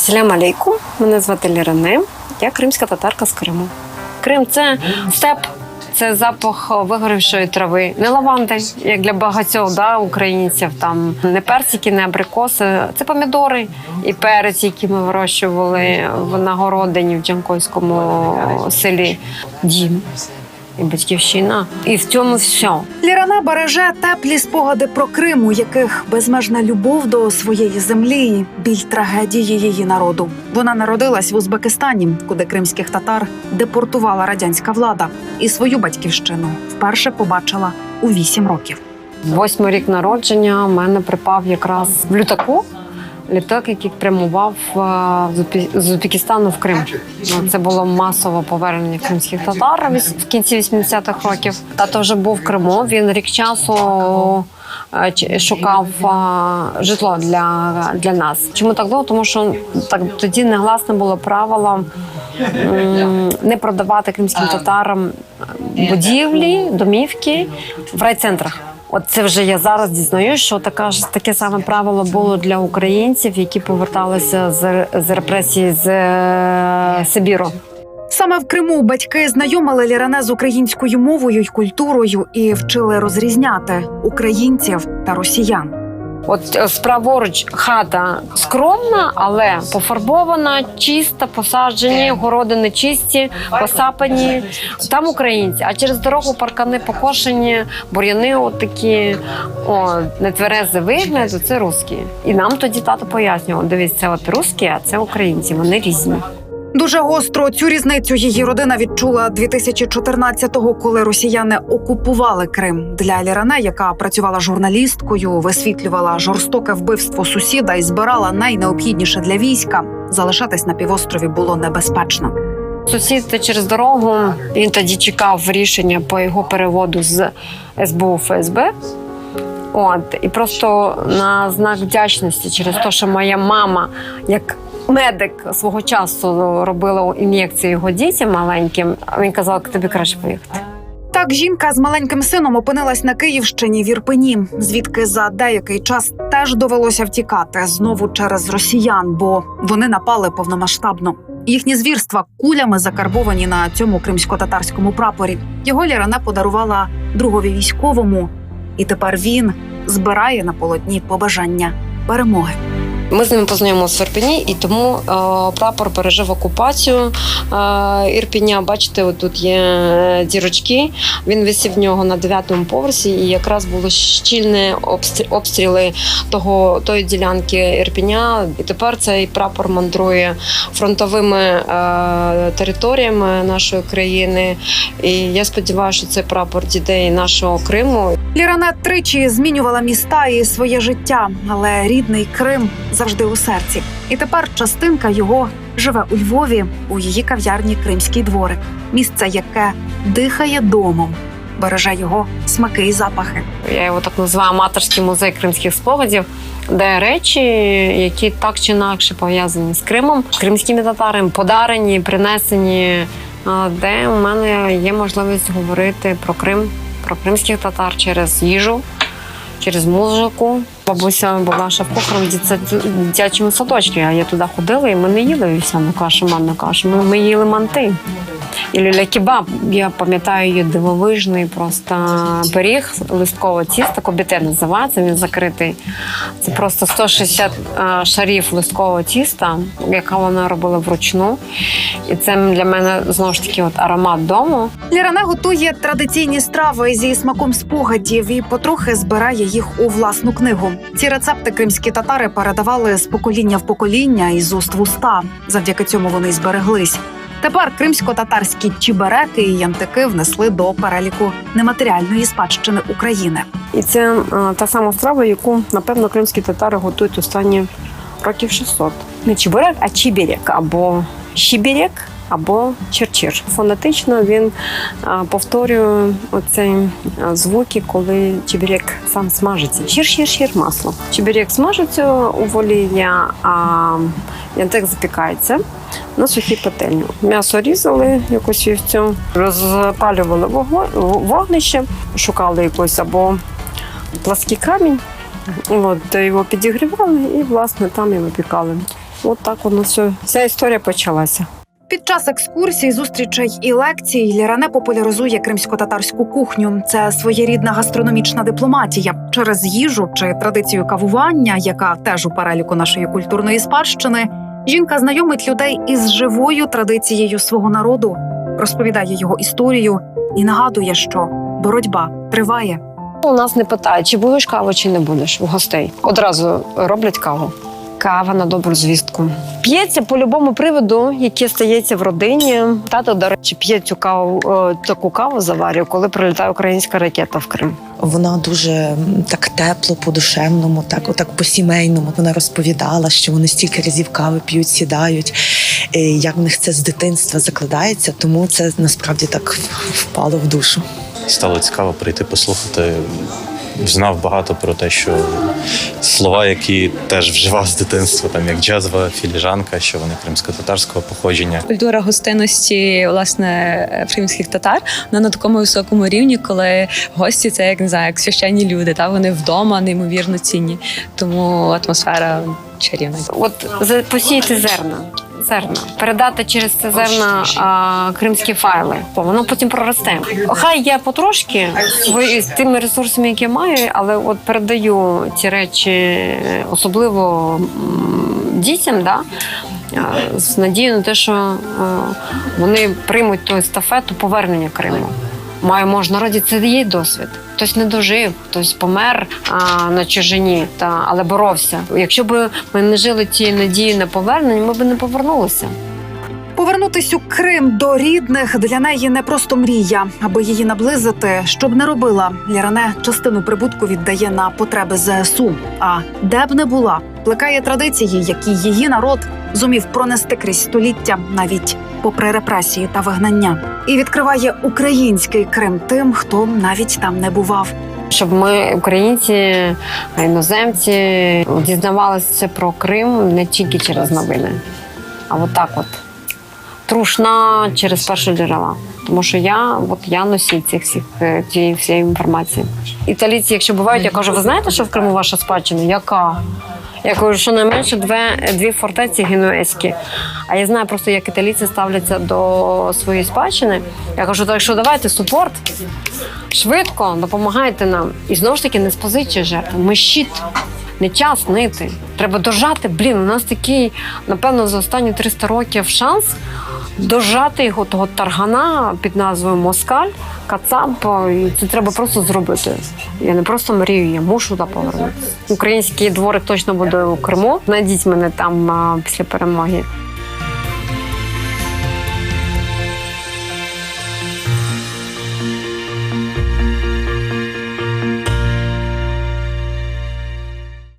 Салям алейкум. Мене звати Ліране. Я кримська татарка з Криму. Крим це степ, це запах вигорівшої трави, не лаванди, як для багатьох да, українців. Там не персики, не абрикоси. Це помідори і перець, які ми вирощували в нагородині в Джанкойському селі. Дім і батьківщина. І в цьому все. Лірана береже теплі спогади про Крим, у яких безмежна любов до своєї землі, і біль трагедії її народу. Вона народилась в Узбекистані, куди кримських татар депортувала радянська влада, і свою батьківщину вперше побачила у вісім років. Восьмий рік народження в мене припав якраз в літаку. Літак, який прямував е, з Узбекистану в Крим. Це було масове повернення кримських татар в кінці 80-х років. Тато вже був в Криму. Він рік часу е, шукав е, житло для, для нас. Чому так довго? Тому що так тоді негласне було правило не продавати кримським татарам будівлі, домівки в райцентрах. От це вже я зараз дізнаюсь, що така ж таке саме правило було для українців, які поверталися з, з репресії з е, Сибіру. Саме в Криму батьки знайомили Ліране з українською мовою й культурою і вчили розрізняти українців та росіян. От е, справоруч хата скромна, але пофарбована, чиста, посаджені, городини чисті, посапані. Там українці, а через дорогу паркани покошені, бур'яни от такі, о, нетверезий вигляд, це русські. І нам тоді тато пояснював: дивись, це от русські, а це українці, вони різні. Дуже гостро цю різницю її родина відчула 2014-го, коли росіяни окупували Крим. Для Ліране, яка працювала журналісткою, висвітлювала жорстоке вбивство сусіда і збирала найнеобхідніше для війська. Залишатись на півострові було небезпечно. Сусід через дорогу. Він тоді чекав рішення по його переводу з СБУ ФСБ. От і просто на знак вдячності через те, що моя мама, як медик свого часу робила ін'єкції його дітям маленьким. Він казав, тобі краще поїхати. Так жінка з маленьким сином опинилась на Київщині в Ірпені, звідки за деякий час теж довелося втікати знову через росіян, бо вони напали повномасштабно. Їхні звірства кулями закарбовані на цьому кримсько-татарському прапорі. Його Лірана подарувала другові військовому, і тепер він збирає на полотні побажання перемоги. Ми з ними познайомилися в Ірпені, і тому е, прапор пережив окупацію е, Ірпеня. Бачите, тут є е, дірочки. Він висів в нього на дев'ятому поверсі, і якраз були щільні обстрі- обстріли того тої ділянки Ірпеня. І тепер цей прапор мандрує фронтовими територіями нашої країни. І я сподіваюся, що цей прапор дійде і нашого Криму. Лірана тричі змінювала міста і своє життя, але рідний Крим завжди у серці. І тепер частинка його живе у Львові у її кав'ярні Кримський дворик, місце, яке дихає домом, береже його смаки і запахи. Я його так називаю аматорський музей кримських спогадів, де речі, які так чи інакше пов'язані з Кримом, кримськими татарами, подарені, принесені, де у мене є можливість говорити про Крим, про кримських татар через їжу, через музику. Бабуся була шеф-кухарем в дитя- дитячому садочку, я туди ходила, і ми не їли вівсяну кашу, манну кашу. Ми, ми їли манти. І люля-кебаб, я пам'ятаю її дивовижний просто пиріг листкового тіста, кобіте називається, він закритий. Це просто 160 а, шарів листкового тіста, яка вона робила вручну. І це для мене знову ж таки от аромат дому. Лірана готує традиційні страви зі смаком спогадів і потрохи збирає їх у власну книгу. Ці рецепти кримські татари передавали з покоління в покоління і з уст в уста. Завдяки цьому вони й збереглись. Тепер кримсько-татарські чібереки і янтики внесли до переліку нематеріальної спадщини України. І це е, та сама страва, яку, напевно, кримські татари готують останні років 600. Не чебурек, а чібірек або щібірек, або черчир. Фонетично він повторює оці звуки, коли чебірек сам смажиться. Шір-шір-шір масло. Чебірек смажиться у волі, а янтик запікається на сухій пательні. М'ясо різали якось вівцю, розпалювали вогнище, шукали якось або плаский камінь. От, його підігрівали і, власне, там і випікали. от так воно все. Вся історія почалася. Під час екскурсій, зустрічей і лекцій Ліране популяризує кримсько-татарську кухню. Це своєрідна гастрономічна дипломатія через їжу чи традицію кавування, яка теж у переліку нашої культурної спадщини. Жінка знайомить людей із живою традицією свого народу, розповідає його історію і нагадує, що боротьба триває. У нас не питають, чи будеш каву, чи не будеш у гостей. Одразу роблять каву. Кава на добру звістку. П'ється по любому приводу, який стається в родині. Тато, до речі, п'є цю каву, е, таку каву заварює, коли прилітає українська ракета в Крим. Вона дуже так тепло, по-душевному, так отак по-сімейному. Вона розповідала, що вони стільки разів кави п'ють, сідають, як в них це з дитинства закладається, тому це насправді так впало в душу. Стало цікаво прийти послухати. Знав багато про те, що слова, які теж вживав з дитинства, там як джазова філіжанка, що вони кримсько-татарського походження. Культура гостинності власне кримських татар вона на такому високому рівні, коли гості це як не знаю, як священні люди. Та вони вдома неймовірно цінні. Тому атмосфера чарівна. От за- посіяти зерна. Зерна передати через це зерна а, кримські файли, О, воно потім проросте. Хай я потрошки свої з тими ресурсами, які маю, але от передаю ці речі, особливо дітям, да, з надією на те, що вони приймуть ту естафету повернення Криму. Маю мож народі, це є досвід. Хтось не дожив, хтось помер а, на чужині, та але боровся. Якщо б ми не жили тією надією на повернення, ми б не повернулися. Повернутись у Крим до рідних для неї не просто мрія, аби її наблизити, щоб не робила. Ліране частину прибутку віддає на потреби ЗСУ. А де б не була, плекає традиції, які її народ зумів пронести крізь століття, навіть попри репресії та вигнання, і відкриває український Крим тим, хто навіть там не бував. Щоб ми, українці, іноземці, дізнавалися про Крим не тільки через новини, а от так от. Трушна через перші джерела. Тому що я, от я носій цих всіх е, цієї всієї інформації. Італійці, якщо бувають, я кажу, ви знаєте, що в Криму ваша спадщина? Яка? Я кажу, що найменше дві, дві фортеці генуезькі. А я знаю просто, як італійці ставляться до своєї спадщини. Я кажу, так що давайте супорт, швидко допомагайте нам. І знову ж таки не з позиції жертви. Ми щит. Не час нити. Треба дожати. Блін, у нас такий, напевно, за останні 300 років шанс дожати його того таргана під назвою Москаль, Кацап. І це треба просто зробити. Я не просто мрію, я мушу туди повернутися. Український дворик точно буде у Криму. Найдіть мене там після перемоги.